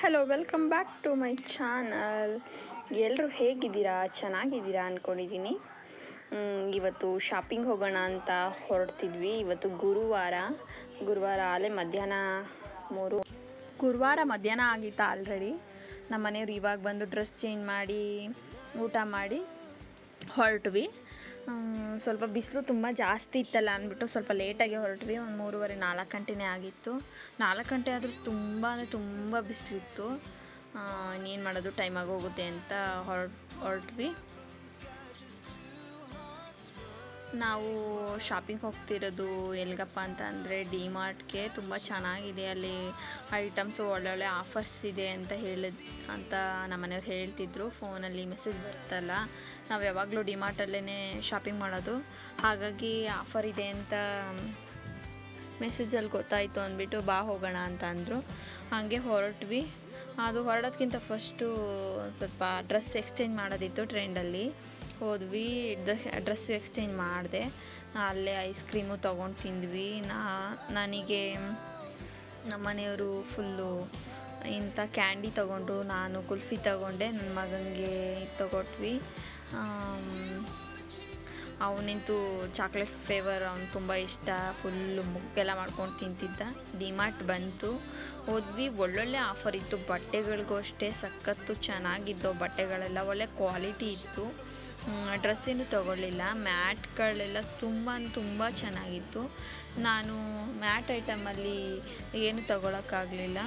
Hello welcome back to my channel ಎಲ್ಲರೂ ಹೇಗಿದ್ದೀರಾ? ಚೆನ್ನಾಗಿದ್ದೀರಾ ಅಂದ್ಕೊಂಡಿದ್ದೀನಿ ಇವತ್ತು ಶಾಪಿಂಗ್ ಹೋಗೋಣ ಅಂತ ಹೊರಡ್ತಿದ್ವಿ. ಇವತ್ತು ಗುರುವಾರ. ಗುರುವಾರ ಆಲೆ ಮಧ್ಯಾಹ್ನ ಮೂರು. ಗುರುವಾರ ಮಧ್ಯಾಹ್ನ ಆಗಿತ್ತಾ ಆಲ್ರೆಡಿ ನಮ್ಮ ಮನೆಯವ್ರು ಇವಾಗ ಬಂದು ಡ್ರೆಸ್ ಚೇಂಜ್ ಮಾಡಿ, ಊಟ ಮಾಡಿ ಹೊರಟ್ವಿ. ಸ್ವಲ್ಪ ಬಿಸಿಲು ತುಂಬ ಜಾಸ್ತಿ ಇತ್ತಲ್ಲ ಅಂದ್ಬಿಟ್ಟು ಸ್ವಲ್ಪ ಲೇಟಾಗಿ ಹೊರಟ್ವಿ. ಒಂದು ಮೂರುವರೆ, ನಾಲ್ಕು ಗಂಟೆನೇ ಆಗಿತ್ತು. ನಾಲ್ಕು ಗಂಟೆ ಆದರೂ ತುಂಬ ಅಂದರೆ ತುಂಬ ಬಿಸಿಲಿತ್ತು. ಇನ್ನೇನು ಮಾಡೋದು? ಟೈಮಾಗಿ ಹೋಗುತ್ತೆ ಅಂತ ಹೊರಟ್ ಹೊರಟ್ವಿ. ನಾವು ಶಾಪಿಂಗ್ ಹೋಗ್ತಿರೋದು ಎಲ್ಲಿಗಪ್ಪ ಅಂತ ಅಂದರೆ ಡಿ ಮಾರ್ಟ್ಗೆ ತುಂಬ ಚೆನ್ನಾಗಿದೆ. ಅಲ್ಲಿ ಐಟಮ್ಸು ಒಳ್ಳೊಳ್ಳೆ ಆಫರ್ಸ್ ಇದೆ ಅಂತ ಹೇಳಿದ್ ಅಂತ ನಮ್ಮನೆಯವ್ರು ಹೇಳ್ತಿದ್ರು. ಫೋನಲ್ಲಿ ಮೆಸೇಜ್ ಬರುತ್ತಲ್ಲ, ನಾವು ಯಾವಾಗಲೂ ಡಿ ಮಾರ್ಟಲ್ಲೇ ಶಾಪಿಂಗ್ ಮಾಡೋದು. ಹಾಗಾಗಿ ಆಫರ್ ಇದೆ ಅಂತ ಮೆಸೇಜಲ್ಲಿ ಗೊತ್ತಾಯಿತು ಅಂದ್ಬಿಟ್ಟು ಬಾ ಹೋಗೋಣ ಅಂತ ಅಂದರು. ಹಾಗೆ ಹೊರಟ್ವಿ. ಅದು ಹೊರಡೋದ್ಕಿಂತ ಫಸ್ಟು ಸ್ವಲ್ಪ ಡ್ರೆಸ್ ಎಕ್ಸ್ಚೇಂಜ್ ಮಾಡೋದಿತ್ತು ಟ್ರೆಂಡಲ್ಲಿ ಹೋದ್ವಿ ಡ್ರೆಸ್ ಎಕ್ಸ್ಚೇಂಜ್ ಮಾಡಿದೆ. ಅಲ್ಲೇ ಐಸ್ ಕ್ರೀಮು ತೊಗೊಂಡು ತಿಂದ್ವಿ. ನಾ, ನನಗೆ ನಮ್ಮ ಮನೆಯವರು ಫುಲ್ಲು ಇಂಥ ಕ್ಯಾಂಡಿ ತೊಗೊಂಡ್ರು ನಾನು ಕುಲ್ಫಿ ತೊಗೊಂಡೆ, ನನ್ನ ಮಗನಿಗೆ ತೊಗೊಟ್ವಿ. ಅವನಿಂತೂ ಚಾಕ್ಲೇಟ್ ಫ್ಲೇವರ್ ಅವ್ನು ತುಂಬ ಇಷ್ಟ. ಫುಲ್ಲು ಮುಗ್ಗೆಲ್ಲ ಮಾಡ್ಕೊಂಡು ತಿಂತಿದ್ದ. ಡಿಮಾರ್ಟ್ ಬಂತು. ಹೋದ್ವಿ. ಒಳ್ಳೊಳ್ಳೆ ಆಫರ್ ಇತ್ತು. ಬಟ್ಟೆಗಳಿಗೂ ಅಷ್ಟೇ. ಸಖತ್ತು ಚೆನ್ನಾಗಿದ್ದವು ಬಟ್ಟೆಗಳೆಲ್ಲ. ಒಳ್ಳೆ ಕ್ವಾಲಿಟಿ ಇತ್ತು. ಡ್ರೆಸ್ಸೇನು ತೊಗೊಳ್ಳಿಲ್ಲ. ಮ್ಯಾಟ್ಗಳೆಲ್ಲ ತುಂಬ ತುಂಬ ಚೆನ್ನಾಗಿತ್ತು. ನಾನು ಮ್ಯಾಟ್ ಐಟಮಲ್ಲಿ ಏನು ತೊಗೊಳಕ್ಕಾಗಲಿಲ್ಲ.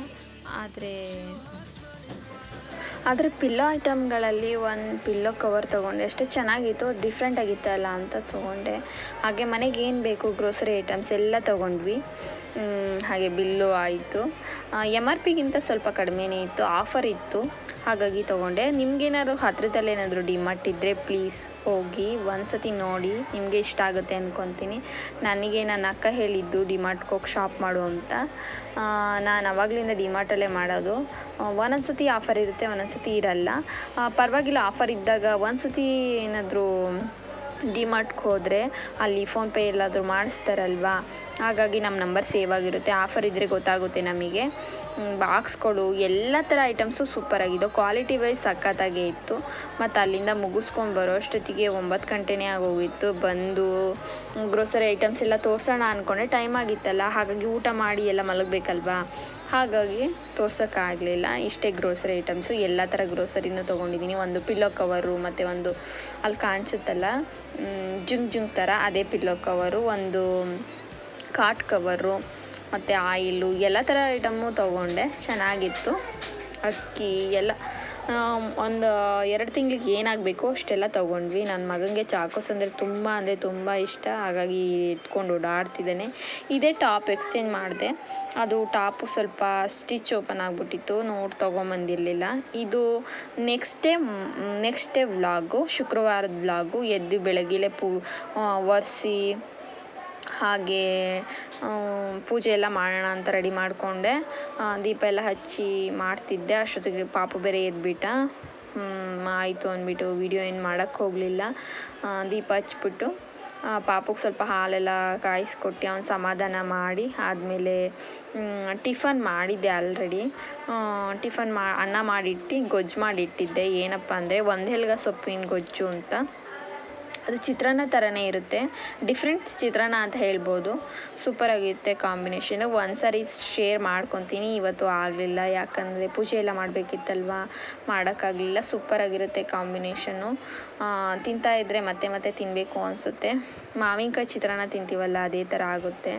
ಆದರೆ ಆದರೆ ಪಿಲ್ಲೋ ಐಟಮ್ಗಳಲ್ಲಿ ಒಂದು ಪಿಲ್ಲೋ ಕವರ್ ತೊಗೊಂಡೆ. ಅಷ್ಟೇ ಚೆನ್ನಾಗಿತ್ತು ಡಿಫ್ರೆಂಟ್ ಆಗಿತ್ತಲ್ಲ ಅಂತ ತೊಗೊಂಡೆ. ಹಾಗೆ ಮನೆಗೆ ಏನು ಬೇಕು ಗ್ರೋಸರಿ ಐಟಮ್ಸ್ ಎಲ್ಲ ತೊಗೊಂಡ್ವಿ. ಹಾಗೆ ಬಿಲ್ಲು ಆಯಿತು. ಎಂ ಆರ್ ಪಿಗಿಂತ ಸ್ವಲ್ಪ ಕಡಿಮೆನೇ ಇತ್ತು. ಆಫರ್ ಇತ್ತು. ಹಾಗಾಗಿ ತೊಗೊಂಡೆ. ನಿಮ್ಗೇನಾದ್ರು ಹತ್ರದಲ್ಲಿ ಏನಾದರೂ ಡಿಮಾರ್ಟ್ ಇದ್ದರೆ ಪ್ಲೀಸ್ ಹೋಗಿ ಒಂದ್ಸತಿ ನೋಡಿ. ನಿಮಗೆ ಇಷ್ಟ ಆಗುತ್ತೆ ಅಂದ್ಕೊತೀನಿ ನನಗೆ ನನ್ನ ಅಕ್ಕ ಹೇಳಿದ್ದು ಡಿಮಾರ್ಟ್ಗೆ ಹೋಗಿ ಶಾಪ್ ಮಾಡು ಅಂತ. ನಾನು ಅವಾಗಲಿಂದ ಡಿಮಾರ್ಟಲ್ಲೇ ಮಾಡೋದು. ಒಂದೊಂದು ಸತಿ ಆಫರ್ ಇರುತ್ತೆ ಒಂದೊಂದು ಸತಿ ಇರಲ್ಲ ಪರವಾಗಿಲ್ಲ ಆಫರ್ ಇದ್ದಾಗ ಒಂದು ಸತಿ ಏನಾದರೂ ಡಿಮಾರ್ಟ್ಗೆ ಹೋದರೆ ಅಲ್ಲಿ ಫೋನ್ಪೇ ಎಲ್ಲಾದರೂ ಮಾಡಿಸ್ತಾರಲ್ವಾ? ಹಾಗಾಗಿ ನಮ್ಮ ನಂಬರ್ ಸೇವ್ ಆಗಿರುತ್ತೆ. ಆಫರ್ ಇದ್ದರೆ ಗೊತ್ತಾಗುತ್ತೆ ನಮಗೆ. ಬಾಕ್ಸ್ಗಳು ಎಲ್ಲ ಥರ ಐಟಮ್ಸು ಸೂಪರಾಗಿದ್ದು ಕ್ವಾಲಿಟಿ ವೈಸ್ ಸಖತ್ತಾಗೇ ಇತ್ತು. ಮತ್ತು ಅಲ್ಲಿಂದ ಮುಗಿಸ್ಕೊಂಡು ಬರೋ ಅಷ್ಟೊತ್ತಿಗೆ ಒಂಬತ್ತು ಗಂಟೆನೇ ಆಗೋಗಿತ್ತು. ಬಂದು ಗ್ರೋಸರಿ ಐಟಮ್ಸ್ ಎಲ್ಲ ತೋರಿಸೋಣ ಅಂದ್ಕೊಂಡೆ ಟೈಮ್ ಆಗಿತ್ತಲ್ಲ. ಹಾಗಾಗಿ ಊಟ ಮಾಡಿ ಎಲ್ಲ ಮಲಗಬೇಕಲ್ವಾ? ಹಾಗಾಗಿ ತೋರ್ಸೋಕ್ಕಾಗಲಿಲ್ಲ. ಇಷ್ಟೇ ಗ್ರೋಸರಿ ಐಟಮ್ಸು ಎಲ್ಲ ಥರ ಗ್ರೋಸರಿನೂ ತೊಗೊಂಡಿದ್ದೀನಿ. ಒಂದು ಪಿಲ್ಲೋ ಕವರು ಮತ್ತು ಒಂದು ಅಲ್ಲಿ ಕಾಣಿಸುತ್ತಲ್ಲ ಜುಂಗ್ ಜುಂಗ್ ಥರ ಅದೇ ಪಿಲ್ಲೋ ಕವರು ಒಂದು ಕಾಟ್ ಕವರು ಮತ್ತು ಆಯಿಲು ಎಲ್ಲ ಥರ ಐಟಮ್ಮು ತೊಗೊಂಡೆ. ಚೆನ್ನಾಗಿತ್ತು. ಅಕ್ಕಿ, ಎಲ್ಲ ಒಂದು ಎರಡು ತಿಂಗ್ಳಿಗೆ ಏನಾಗಬೇಕು ಅಷ್ಟೆಲ್ಲ ತೊಗೊಂಡ್ವಿ. ನನ್ನ ಮಗನಿಗೆ ಚಾಕೋಸ್ ಅಂದರೆ ತುಂಬ ಅಂದರೆ ತುಂಬ ಇಷ್ಟ. ಹಾಗಾಗಿ ಇಟ್ಕೊಂಡು ಓಡಾಡ್ತಿದ್ದಾನೆ. ಇದೇ ಟಾಪ್ ಎಕ್ಸ್ಚೇಂಜ್ ಮಾಡಿದೆ. ಅದು ಟಾಪು ಸ್ವಲ್ಪ ಸ್ಟಿಚ್ ಓಪನ್ ಆಗಿಬಿಟ್ಟಿತ್ತು. ನೋಡಿ ತೊಗೊಂಬಂದಿರಲಿಲ್ಲ. ಇದು next day next day vlog, ಶುಕ್ರವಾರದ ವ್ಲಾಗು ಎದ್ದು ಬೆಳಗ್ಗೆಲೆ ಪೂ ಒರೆಸಿ ಹಾಗೆ ಪೂಜೆ ಎಲ್ಲ ಮಾಡೋಣ ಅಂತ ರೆಡಿ ಮಾಡಿಕೊಂಡೆ. ದೀಪ ಎಲ್ಲ ಹಚ್ಚಿ ಮಾಡ್ತಿದ್ದೆ. ಅಷ್ಟೊತ್ತಿಗೆ ಪಾಪು ಬೇರೆ ಎದ್ಬಿಟ್ಟ. ಆಯಿತು ಅಂದ್ಬಿಟ್ಟು ವಿಡಿಯೋ ಏನು ಮಾಡೋಕ್ಕೆ ಹೋಗಲಿಲ್ಲ. ದೀಪ ಹಚ್ಬಿಟ್ಟು ಪಾಪಕ್ಕೆ ಸ್ವಲ್ಪ ಹಾಲೆಲ್ಲ ಕಾಯಿಸ್ಕೊಟ್ಟು ಅವ್ನು ಸಮಾಧಾನ ಮಾಡಿ, ಆದಮೇಲೆ ಟಿಫನ್ ಮಾಡಿದ್ದೆ ಆಲ್ರೆಡಿ ಟಿಫನ್ ಮಾ, ಅನ್ನ ಮಾಡಿಟ್ಟು, ಗೊಜ್ಜು ಮಾಡಿಟ್ಟಿದ್ದೆ. ಏನಪ್ಪ ಅಂದರೆ, ಒಂದು ಹೆಲ್ಗ ಸೊಪ್ಪಿನ ಗೊಜ್ಜು ಅಂತ. ಅದು ಚಿತ್ರಾನ್ನ ಥರನೇ ಇರುತ್ತೆ. ಡಿಫ್ರೆಂಟ್ ಚಿತ್ರಾನ್ನ ಅಂತ ಹೇಳ್ಬೋದು. ಸೂಪರಾಗಿರುತ್ತೆ ಕಾಂಬಿನೇಷನ್ ಒಂದು ಸಾರಿ ಶೇರ್ ಮಾಡ್ಕೊತೀನಿ. ಇವತ್ತು ಆಗಲಿಲ್ಲ. ಯಾಕಂದರೆ ಪೂಜೆ ಎಲ್ಲ ಮಾಡಬೇಕಿತ್ತಲ್ವಾ? ಮಾಡೋಕ್ಕಾಗಲಿಲ್ಲ. ಸೂಪರಾಗಿರುತ್ತೆ ಕಾಂಬಿನೇಷನ್ನು ತಿಂತಾ ಇದ್ದರೆ ಮತ್ತೆ ಮತ್ತೆ ತಿನ್ನಬೇಕು ಅನಿಸುತ್ತೆ. ಮಾವಿನಕಾಯಿ ಚಿತ್ರಾನ್ನ ತಿಂತೀವಲ್ಲ, ಅದೇ ಥರ ಆಗುತ್ತೆ.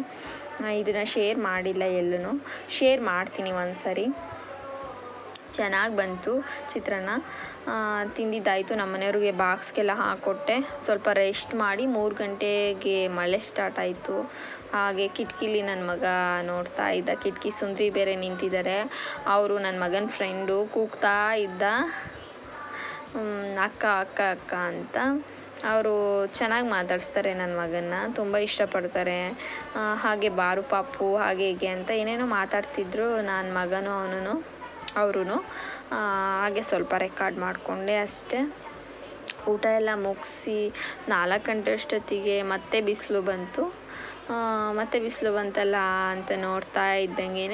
ಇದನ್ನು ಶೇರ್ ಮಾಡಿಲ್ಲ ಎಲ್ಲೂ ಶೇರ್ ಮಾಡ್ತೀನಿ ಒಂದು ಸಾರಿ. ಚೆನ್ನಾಗಿ ಬಂತು ಚಿತ್ರಾನ್ನ. ತಿಂದಿದ್ದಾಯಿತು ನಮ್ಮ ಮನೆಯವ್ರಿಗೆ ಬಾಕ್ಸ್ಗೆಲ್ಲ ಹಾಕ್ಕೊಟ್ಟೆ ಸ್ವಲ್ಪ ರೆಸ್ಟ್ ಮಾಡಿ ಮೂರು ಗಂಟೆಗೆ ಮಳೆ ಸ್ಟಾರ್ಟ್ ಆಯಿತು. ಹಾಗೆ ಕಿಟಕಿಲಿ ನನ್ನ ಮಗ ನೋಡ್ತಾ ಇದ್ದ. ಕಿಟಕಿ ಸುಂದ್ರಿ ಬೇರೆ ನಿಂತಿದ್ದಾರೆ ಅವರು ನನ್ನ ಮಗನ ಫ್ರೆಂಡು ಕೂಗ್ತಾ ಇದ್ದ. ಅಕ್ಕ ಅಕ್ಕ ಅಕ್ಕ ಅಂತ. ಅವರು ಚೆನ್ನಾಗಿ ಮಾತಾಡಿಸ್ತಾರೆ ನನ್ನ ಮಗನ್ನ. ತುಂಬ ಇಷ್ಟಪಡ್ತಾರೆ. ಹಾಗೆ ಬಾರು ಪಾಪು, ಹಾಗೆ ಹೀಗೆ ಅಂತ ಏನೇನೋ ಮಾತಾಡ್ತಿದ್ರು ನನ್ನ ಮಗನೂ ಅವನು ಅವರು ಹಾಗೆ ಸ್ವಲ್ಪ ರೆಕಾರ್ಡ್ ಮಾಡಿಕೊಂಡೆ ಅಷ್ಟೇ. ಊಟ ಎಲ್ಲ ಮುಗಿಸಿ ನಾಲ್ಕು ಗಂಟೆ ಅಷ್ಟೊತ್ತಿಗೆ ಮತ್ತೆ ಬಿಸಿಲು ಬಂತು. ಮತ್ತೆ ಬಿಸಿಲು ಬಂತಲ್ಲ ಅಂತ ನೋಡ್ತಾ ಇದ್ದಂಗೆ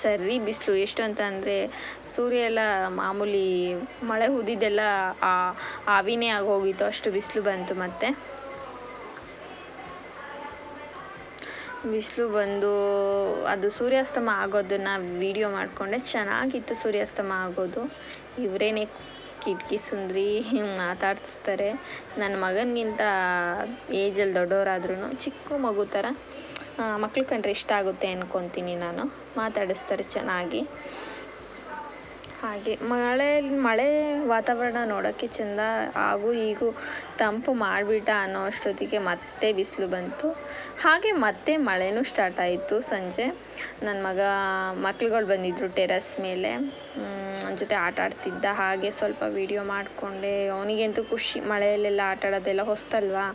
ಸರಿ ಬಿಸಿಲು ಎಷ್ಟು ಅಂತ ಅಂದರೆ ಸೂರ್ಯ ಎಲ್ಲ ಮಾಮೂಲಿ ಮಳೆ ಹುದಿದೆಲ್ಲ ಆವಿನೇ ಆಗೋಗಿತ್ತು, ಅಷ್ಟು ಬಿಸಿಲು ಬಂತು ಮತ್ತೆ. ಬಿಸಿಲು ಬಂದು ಅದು ಸೂರ್ಯಾಸ್ತಮ ಆಗೋದನ್ನು ವಿಡಿಯೋ ಮಾಡಿಕೊಂಡೆ. ಚೆನ್ನಾಗಿತ್ತು ಸೂರ್ಯಾಸ್ತಮ ಆಗೋದು. ಇವರೇನೆ ಕಿಟಕಿ ಸುಂದ್ರಿ ಮಾತಾಡಿಸ್ತಾರೆ. ನನ್ನ ಮಗನಿಗಿಂತ ಏಜಲ್ಲಿ ದೊಡ್ಡವರಾದ್ರೂ ಚಿಕ್ಕ ಮಗು ಥರ ಮಕ್ಳು ಕಂಡ್ರೆ ಇಷ್ಟ ಆಗುತ್ತೆ ಅಂದ್ಕೊತೀನಿ ನಾನು. ಮಾತಾಡಿಸ್ತಾರೆ ಚೆನ್ನಾಗಿ. ಹಾಗೆ ಮಳೆ ಮಳೆ ವಾತಾವರಣ ನೋಡೋಕ್ಕೆ ಚೆಂದ ಹಾಗೂ ಈಗೂ ತಂಪು ಮಾಡಿಬಿಟ್ಟ ಅನ್ನೋ ಅಷ್ಟೊತ್ತಿಗೆ ಮತ್ತೆ ಬಿಸಿಲು ಬಂತು. ಹಾಗೆ ಮತ್ತೆ ಮಳೆನೂ ಸ್ಟಾರ್ಟ್ ಆಯಿತು ಸಂಜೆ. ನನ್ನ ಮಗ, ಮಕ್ಳುಗಳು ಬಂದಿದ್ದರು ಟೆರಸ್ ಮೇಲೆ. ನನ್ನ ಜೊತೆ ಆಟ ಆಡ್ತಿದ್ದ. ಹಾಗೆ ಸ್ವಲ್ಪ ವೀಡಿಯೋ ಮಾಡಿಕೊಂಡೆ. ಅವನಿಗಂತೂ ಖುಷಿ. ಮಳೆಯಲ್ಲೆಲ್ಲ ಆಟ ಆಡೋದೆಲ್ಲ ಹೊಸ್ತಲ್ವಾ?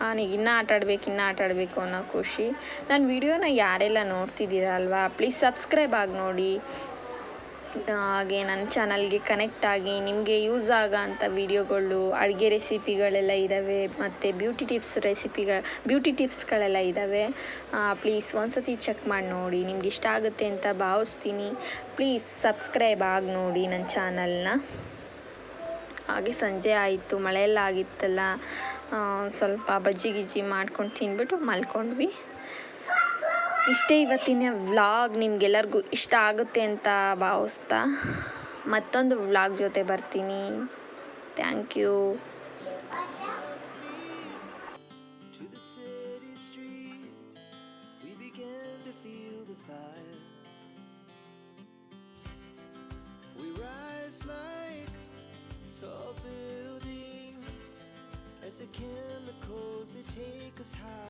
ಅವನಿಗೆ ಇನ್ನೂ ಆಟ ಇನ್ನೂ ಆಟ ಆಡಬೇಕು ಅನ್ನೋ ಖುಷಿ. ನನ್ನ ವೀಡಿಯೋನ ಯಾರೆಲ್ಲ ನೋಡ್ತಿದ್ದೀರಲ್ವಾ ಪ್ಲೀಸ್ ಸಬ್ಸ್ಕ್ರೈಬ್ ಆಗಿ ನೋಡಿ. ಹಾಗೆ ನನ್ನ ಚಾನಲ್ಗೆ ಕನೆಕ್ಟ್ ಆಗಿ ನಿಮಗೆ ಯೂಸ್ ಆಗೋ ಅಂಥ ವೀಡಿಯೋಗಳು, ಅಡುಗೆ ರೆಸಿಪಿಗಳೆಲ್ಲ ಇದ್ದಾವೆ ಮತ್ತು ಬ್ಯೂಟಿ ಟಿಪ್ಸ್ ರೆಸಿಪಿಗಳು ಬ್ಯೂಟಿ ಟಿಪ್ಸ್ಗಳೆಲ್ಲ ಇದ್ದಾವೆ ಪ್ಲೀಸ್ ಒಂದ್ಸತಿ ಚೆಕ್ ಮಾಡಿ ನೋಡಿ, ನಿಮ್ಗೆ ಇಷ್ಟ ಆಗುತ್ತೆ ಅಂತ ಭಾವಿಸ್ತೀನಿ. ಪ್ಲೀಸ್ ಸಬ್ಸ್ಕ್ರೈಬ್ ಆಗಿ ನೋಡಿ ನನ್ನ ಚಾನಲ್ನ. ಹಾಗೆ ಸಂಜೆ ಆಯಿತು, ಮಳೆಯೆಲ್ಲ ಆಗಿತ್ತಲ್ಲ ಸ್ವಲ್ಪ ಬಜ್ಜಿ ಗಿಜ್ಜಿ ಮಾಡ್ಕೊಂಡು ತಿಂದ್ಬಿಟ್ಟು ಮಲ್ಕೊಂಡ್ವಿ. ಇಷ್ಟೇ ಇವತ್ತಿನ ವ್ಲಾಗ್ ನಿಮಗೆಲ್ಲರಿಗೂ ಇಷ್ಟ ಆಗುತ್ತೆ ಅಂತ ಭಾವಿಸ್ತಾ ಮತ್ತೊಂದು ವ್ಲಾಗ್ ಜೊತೆ ಬರ್ತೀನಿ. Thank you Hi.